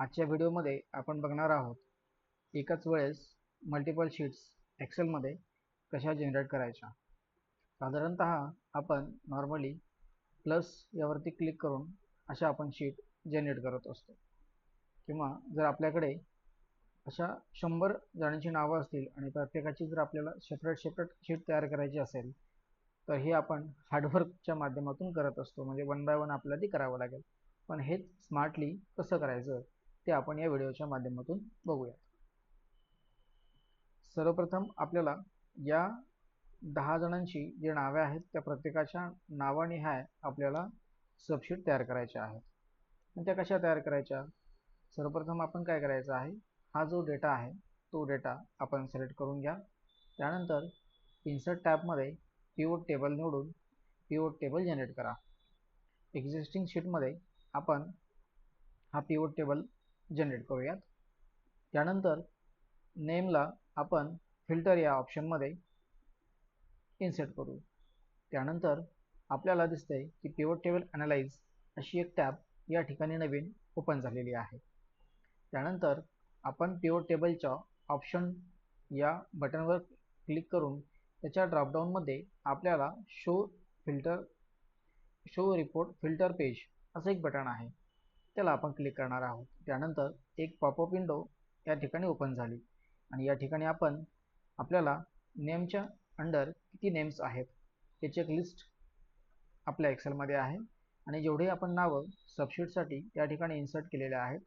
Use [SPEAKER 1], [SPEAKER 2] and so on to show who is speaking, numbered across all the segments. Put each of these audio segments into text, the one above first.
[SPEAKER 1] आजच्या व्हिडिओमध्ये आपण बघणार आहोत एकाच वेळेस मल्टिपल शीट्स एक्सेलमध्ये कशा जनरेट करायच्या. साधारणत आपण नॉर्मली प्लस यावरती क्लिक करून अशा आपण शीट जनरेट करत असतो. किंवा जर आपल्याकडे अशा शंभर जणांची नावं असतील आणि प्रत्येकाची जर आपल्याला सेपरेट सेपरेट शीट तयार करायची असेल तर हे आपण हार्डवर्कच्या माध्यमातून करत असतो. म्हणजे वन बाय वन आपल्याला ती करावं लागेल. पण हेच स्मार्टली कसं करायचं? ते आपण या व्हिडिओच्या माध्यमातून बघूया सर्वप्रथम आपल्याला या दहा जणांची जे नावे आहेत त्या प्रत्येकाच्या नावाने ह्या आपल्याला सबशीट तयार करायच्या आहेत. आणि त्या कशा तयार करायच्या? सर्वप्रथम आपण काय करायचं आहे? हा जो डेटा आहे तो डेटा आपण सिलेक्ट करून घ्या. त्यानंतर इन्सर्ट टॅबमध्ये पिवोट टेबल निवडून पिवोट टेबल जनरेट करा. एक्झिस्टिंग शीटमध्ये आपण हा पिवोट टेबल जनरेट करूयात. त्यानंतर नेमला आपण फिल्टर या ऑप्शनमध्ये इन्सर्ट करू. त्यानंतर आपल्याला दिसतंय की पिवट टेबल अनालाइज अशी एक टॅब या ठिकाणी नवीन ओपन झालेली आहे. त्यानंतर आपण पिवट टेबलच्या ऑप्शन या बटनवर क्लिक करून त्याच्या ड्रॉपडाऊनमध्ये आपल्याला show filter show report filter page असं एक बटन आहे. त्याला आपण क्लिक करणार आहोत. त्यानंतर एक पॉपअप विंडो या ठिकाणी ओपन झाली. आणि या ठिकाणी आपण आपल्याला नेमच्या अंडर किती नेम्स आहेत याची एक लिस्ट आपल्या एक्सेलमध्ये आहे. आणि जेवढे आपण नावं सबशीटसाठी या ठिकाणी इन्सर्ट केलेले आहेत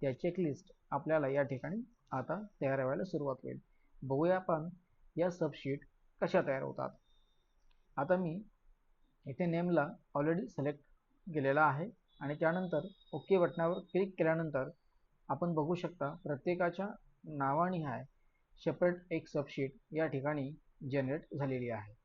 [SPEAKER 1] त्याची एक लिस्ट आपल्याला या ठिकाणी आता तयार व्हायला सुरुवात होईल. बघूया आपण या सबशीट कशा तयार होतात. आता मी इथे नेमला ऑलरेडी सिलेक्ट केलेला आहे. आणि त्यानंतर ओके बटनावर क्लिक केल्यानंतर आपण बघू शकता प्रत्येकाच्या नावाने सेपरेट एक सबशीट या ठिकाणी जनरेट झालेली आहे.